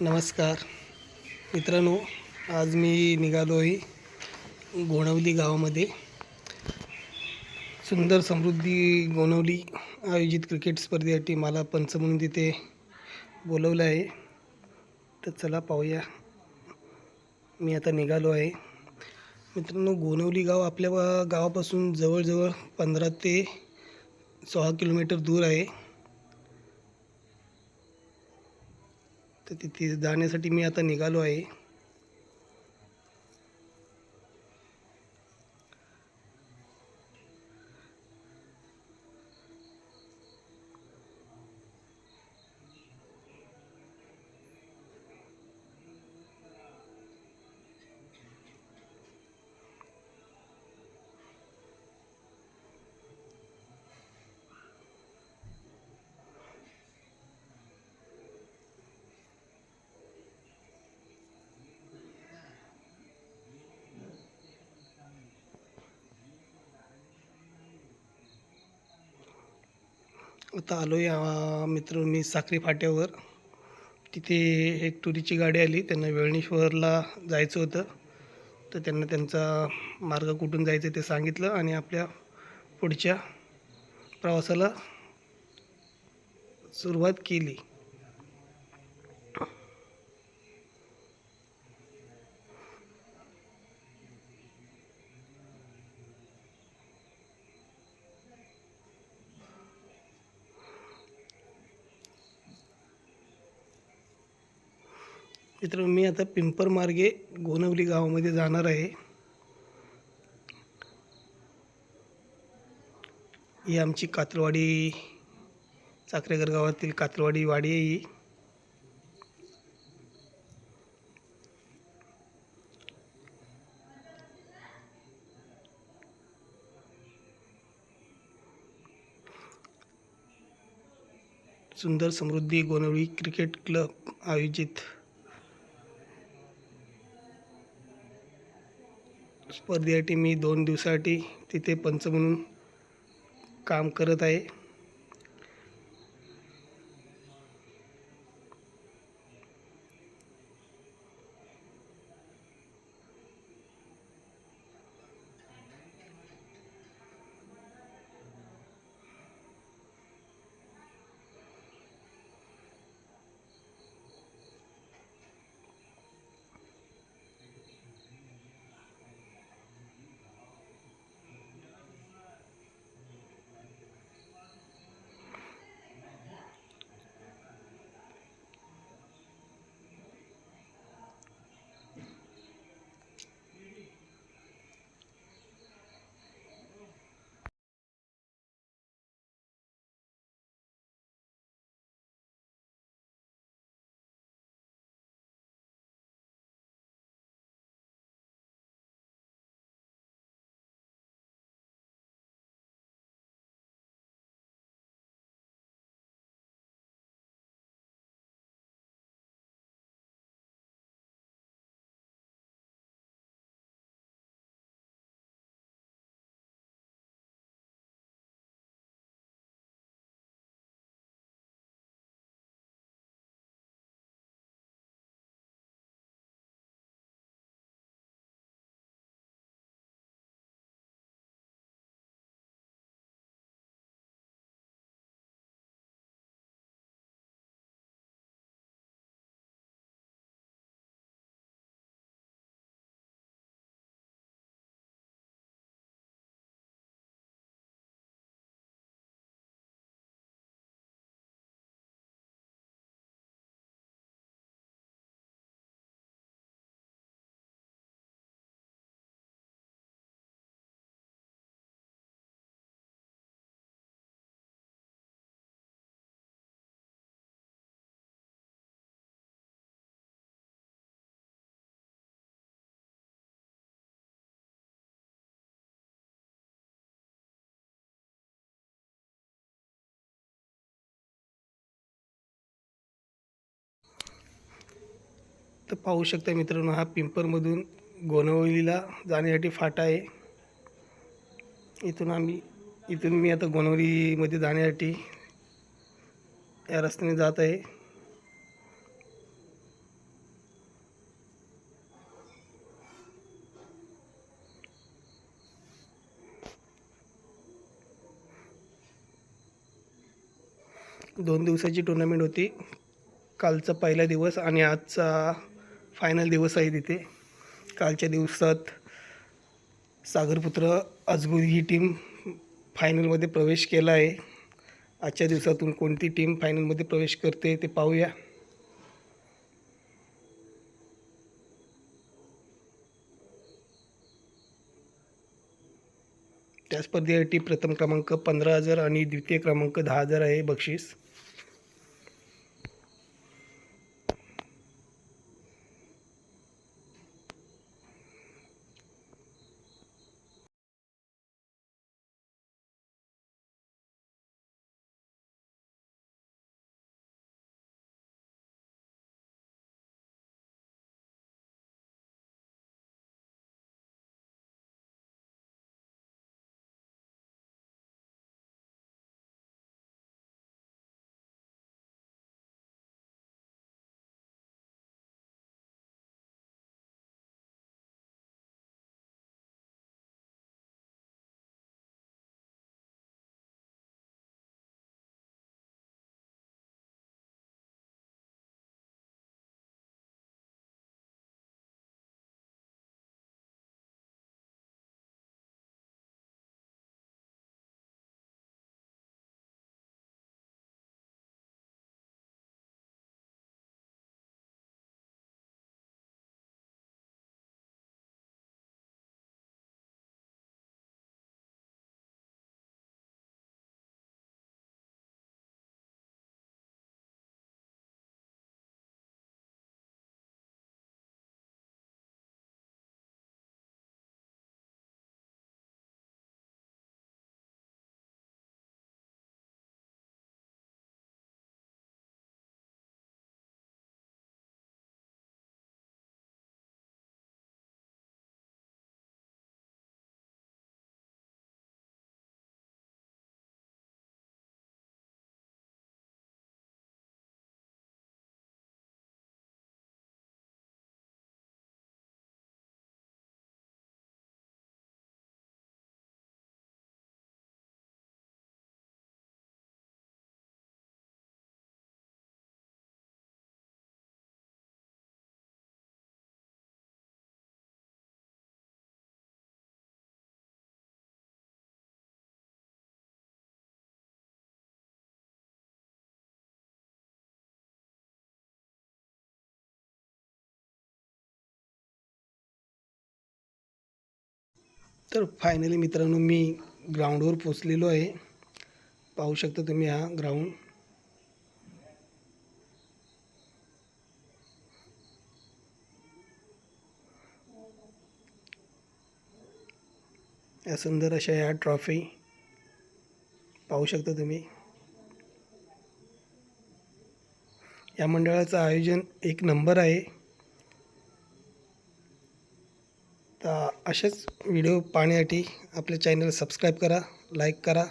नमस्कार. मित्रांनो आज मी निघालो आहे गोणवली गावामध्ये. सुंदर समृद्धी गोणवली आयोजित क्रिकेट स्पर्धेसाठी मला पंच म्हणून तिथे बोलवलं आहे. तर चला पाहूया. मी आता निघालो आहे. मित्रांनो गोणवली गाव आपल्या गावापासून जवळजवळ पंधरा ते सोळा किलोमीटर दूर आहे. तर तिथे जाण्यासाठी मी आता निघालो आहे. आता आलो आहे मित्र मी साखरी फाट्यावर. तिथे एक टुरीची गाडी आली. त्यांना वेळणेश्वरला जायचं होतं. तर त्यांना त्यांचा मार्ग कुठून जायचं ते सांगितलं आणि आपल्या पुढच्या प्रवासाला सुरुवात केली. मित्र मी आता पिंपर मार्गे गोनवली गावामध्ये जाणार आहे. ही आमची कात्रवाडी चाकरेगर गावातील कात्रवाडी वाडी आहे ही. सुंदर समृद्धी गोनवळी क्रिकेट क्लब आयोजित. स्पर्धेसाठी मी दोन दिवसासाठी तिथे पंच म्हणून काम करत आहे. तर पाहू शकता मित्रांनो हा पिंपरमधून गोनवलीला जाण्यासाठी फाटा आहे. इथून आम्ही इथून मी आता गोनवलीमध्ये जाण्यासाठी या रस्त्याने जात आहे. दोन दिवसाची टुर्नामेंट होती. कालचा पहिला दिवस आणि आजचा फायनल दिवस आहे तिथे. कालच्या दिवसात सागरपुत्र अजगुरी ही टीम फायनलमध्ये प्रवेश केला आहे. आजच्या दिवसातून कोणती टीम फायनलमध्ये प्रवेश करते ते पाहूया. त्या स्पर्धेसाठी प्रथम क्रमांक पंधरा हजार आणि द्वितीय क्रमांक दहा हजार आहे बक्षीस. तर फायनली मित्रांनो मी ग्राउंडवर पोचलेलो आहे. पाहू शकता तुम्ही हा ग्राउंड या सुंदर अशा या ट्रॉफी पाहू शकता तुम्ही. या मंडळाचं आयोजन एक नंबर आहे. तर असेच व्हिडिओ पाहण्यासाठी आपल्या चॅनल सबस्क्राईब करा लाईक करा.